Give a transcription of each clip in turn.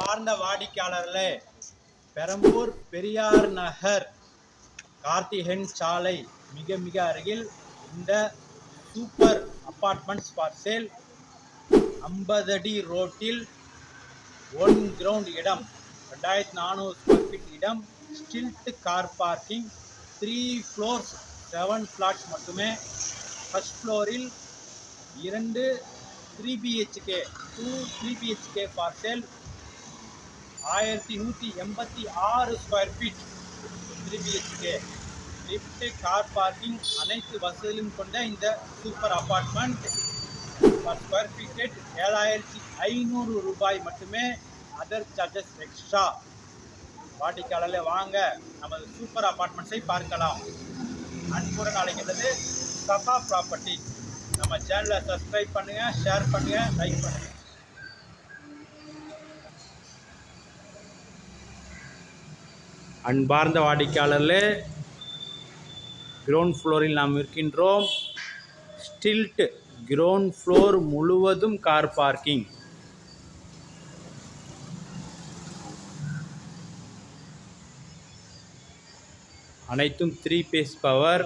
அன்பார்ந்த வாடிக்கையாளர்களே பெரம்பூர் பெரியார் நகர் கார்த்திகன் சாலை மிக மிக அருகில் இந்த சூப்பர் அப்பார்ட்மெண்ட்ஸ் ஃபார் சேல் ஐம்பது அடி ரோட்டில் ஒன் கிரவுண்ட் இடம் ரெண்டாயிரத்தி நானூறு ஸ்கொயர் ஃபீட் இடம் stilt car parking three floors seven flats மட்டுமே. ஃபர்ஸ்ட் ஃப்ளோரில் இரண்டு three BHK two three BHK for sale ஆயிரத்தி நூற்றி எண்பத்தி ஆறு square feet three BHK lift car parking அனைத்து வசதிகளும் கொண்ட இந்த super apartment per square feet ஏழாயிரத்தி ஐநூறு ரூபாய் மட்டுமே. அதர் சார்ஜஸ் எக்ஸ்ட்ரா வாடிக்கையாளர்களே வாங்க. நமது சூப்பர் அப்பார்ட்மெண்ட்ஸை பார்க்கலாம். அன்புடன் அழைக்கிறது சஃபா ப்ராப்பர்ட்டி நம்ம சேனலை சப்ஸ்கிரைப் பண்ணுங்கள் ஷேர் பண்ணுங்கள் லைக் பண்ணுங்கள் அன்பார்ந்த வாடிக்கையாளர்களே கிரவுண்ட் ஃப்ளோரில் நாம் இருக்கின்றோம். ஸ்டில்ட் கிரவுண்ட் ஃப்ளோர் முழுவதும் கார் பார்க்கிங் அனைத்தும் த்ரீ பேஸ் பவர்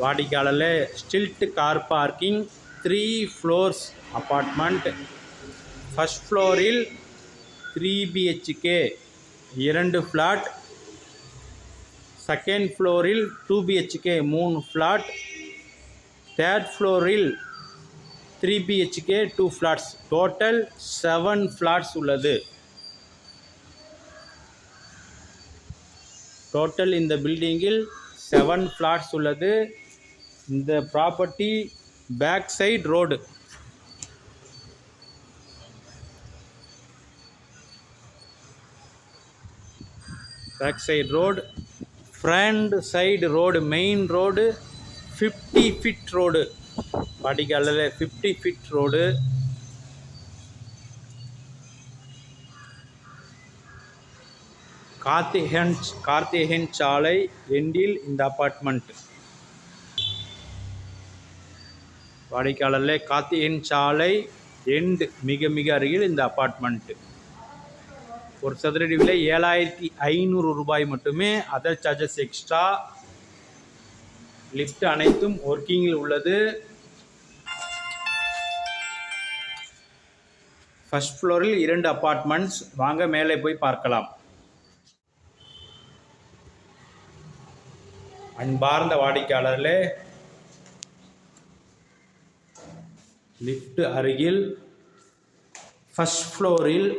வாடிக்கையாளர்களே stilt car parking three floors apartment first ஃப்ளோரில் த்ரீ பிஹெச்கே இரண்டு ஃப்ளாட் செகண்ட் ஃப்ளோரில் டூ பிஹெச்கே மூணு ஃப்ளாட் தேர்ட் ஃப்ளோரில் three BHK two flats total seven flats உள்ளது. டோட்டல் இந்த பில்டிங்கில் செவன் ஃப்ளாட்ஸ் உள்ளது. இந்த property back side road back side road front side road main road fifty feet road வாடிக்கையாளர் fifty feet road Karthikan Karthikan சாலை எண்டில் இந்த அப்பார்ட்மெண்ட் வாடிக்கையாளர்ல கார்த்திகன் சாலை எண்ட் மிக மிக அருகில் இந்த அப்பார்ட்மெண்ட்டு ஒரு சதுரடி விலை ஏழாயிரத்தி ஐநூறு ரூபாய் மட்டுமே. அதர் சார்ஜஸ் எக்ஸ்ட்ரா லிஃப்ட் அனைத்தும் ஒர்க்கிங்கில் உள்ளது. ஃபஸ்ட் ஃப்ளோரில் இரண்டு அப்பார்ட்மெண்ட்ஸ் வாங்க மேலே போய் பார்க்கலாம். அன்பார்ந்த வாடிக்கையாளர்களே லிஃப்ட் அருகில் ஃபஸ்ட் ஃப்ளோரில்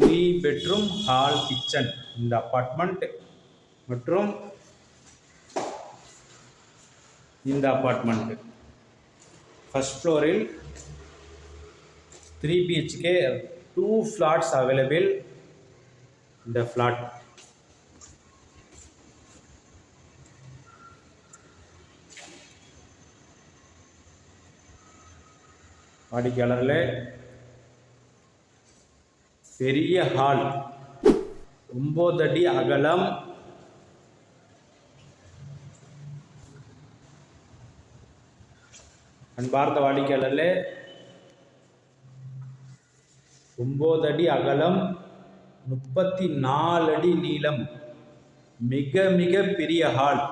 த்ரீ பெட்ரூம் ஹால் கிச்சன். இந்த அப்பார்ட்மெண்ட் மற்றும் இந்த அப்பார்ட்மெண்ட். ஃபர்ஸ்ட் ஃப்ளோரில் three BHK two flats available இந்த ஃப்ளாட் வாடிக்கையாளர்களே பெரிய ஹால் ஒம்பது அடி அகலம். அன்பார்ந்த வாடிக்கையாளர்களே ஒம்பது அடி அகலம் முப்பத்தி நாலு அடி நீளம். மிக மிக பெரிய ஹால்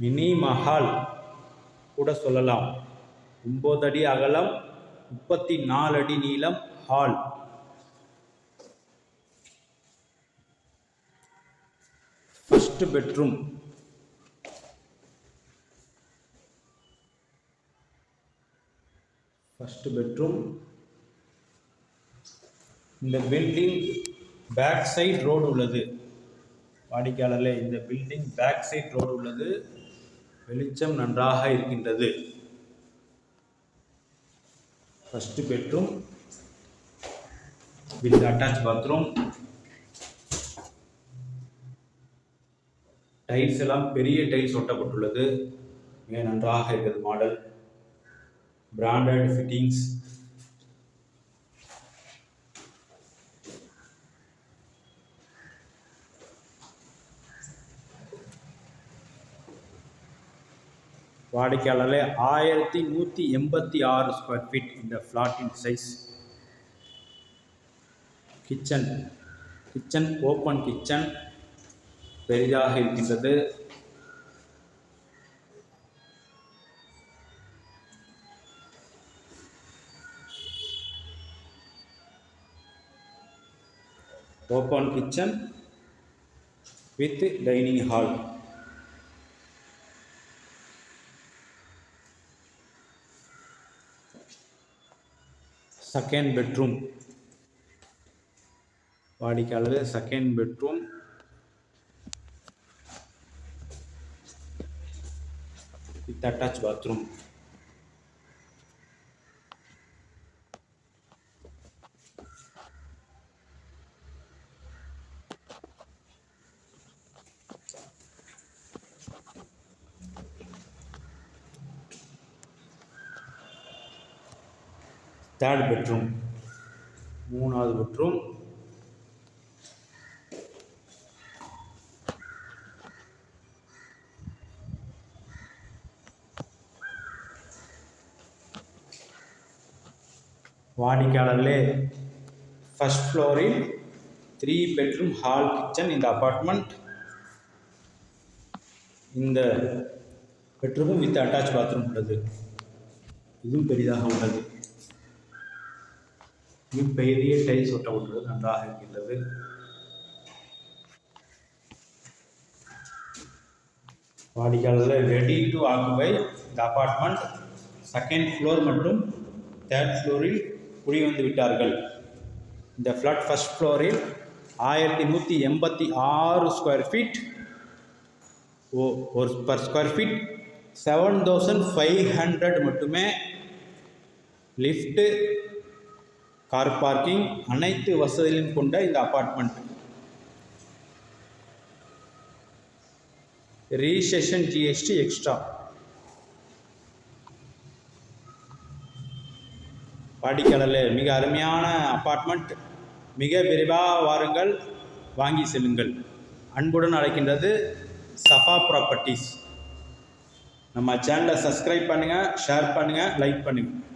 மினி மஹால். கூட சொல்லலாம். ஒம்பது அடி அகலம் முப்பத்தி நாலு அடி நீளம் hall. First bedroom first bedroom இந்த பில்டிங் பேக் சைட் ரோடு உள்ளது. வாடிக்கையாளர்களே இந்த பில்டிங் பேக் சைட் ரோடு உள்ளது. வெளிச்சம் நன்றாக இருக்கின்றது. First bedroom with attach bathroom tiles எல்லாம் பெரிய டைல்ஸ் ஒட்டப்பட்டுள்ளது. மிக நன்றாக இருக்கிறது மாடல் பிராண்டட் ஃபிட்டிங்ஸ் வாடிக்கையாளர் ஆயிரத்தி நூற்றி எண்பத்தி ஆறு ஸ்கொயர் ஃபீட் இந்த ஃப்ளாட்டின் size kitchen kitchen open kitchen பெரிதாக இருக்கின்றது. Open kitchen with dining hall second bedroom வாடிக்கையாளர் second bedroom with attach bathroom third bedroom. மூணாவது பெட்ரூம். வாடிக்கையாளர்களே ஃபஸ்ட் ஃப்ளோரில் த்ரீ பெட்ரூம் ஹால் கிச்சன் இந்த அப்பார்ட்மெண்ட் இந்த பெட்ரூமும் வித் அட்டாச் பாத்ரூம் உள்ளது. இதுவும் பெரிதாக உள்ளது. மிகப்பெரிய டைல்ஸ் ஒட்ட ஒட்டப்பட்டுள்ளது நன்றாக இருக்கின்றது. வாடிக்கையாளர்கள் ரெடி டு ஆக்குபை இந்த அபார்ட்மெண்ட் செகண்ட் ஃப்ளோர் மற்றும் தேர்ட் ஃப்ளோரில் குடிவந்து விட்டார்கள். இந்த ஃப்ளாட் ஃபஸ்ட் ஃப்ளோரில் ஆயிரத்தி நூற்றி எண்பத்தி ஆறு ஸ்கொயர் ஃபீட் ஓ ஒரு per square feet seven thousand five hundred மட்டுமே லிஃப்ட்டு கார் பார்க்கிங் அனைத்து வசதிகளையும் கொண்ட இந்த அப்பார்ட்மெண்ட் ரீசெஷன் ஜிஎஸ்டி எக்ஸ்ட்ரா வாடிக்கையாளர்களே மிக அருமையான அப்பார்ட்மெண்ட் மிக விரைவாக வாருங்கள் வாங்கி செல்லுங்கள். அன்புடன் அழைக்கின்றது சஃபா ப்ராப்பர்ட்டிஸ் நம்ம சேனலை சப்ஸ்கிரைப் பண்ணுங்கள் ஷேர் பண்ணுங்கள் லைக் பண்ணுங்கள்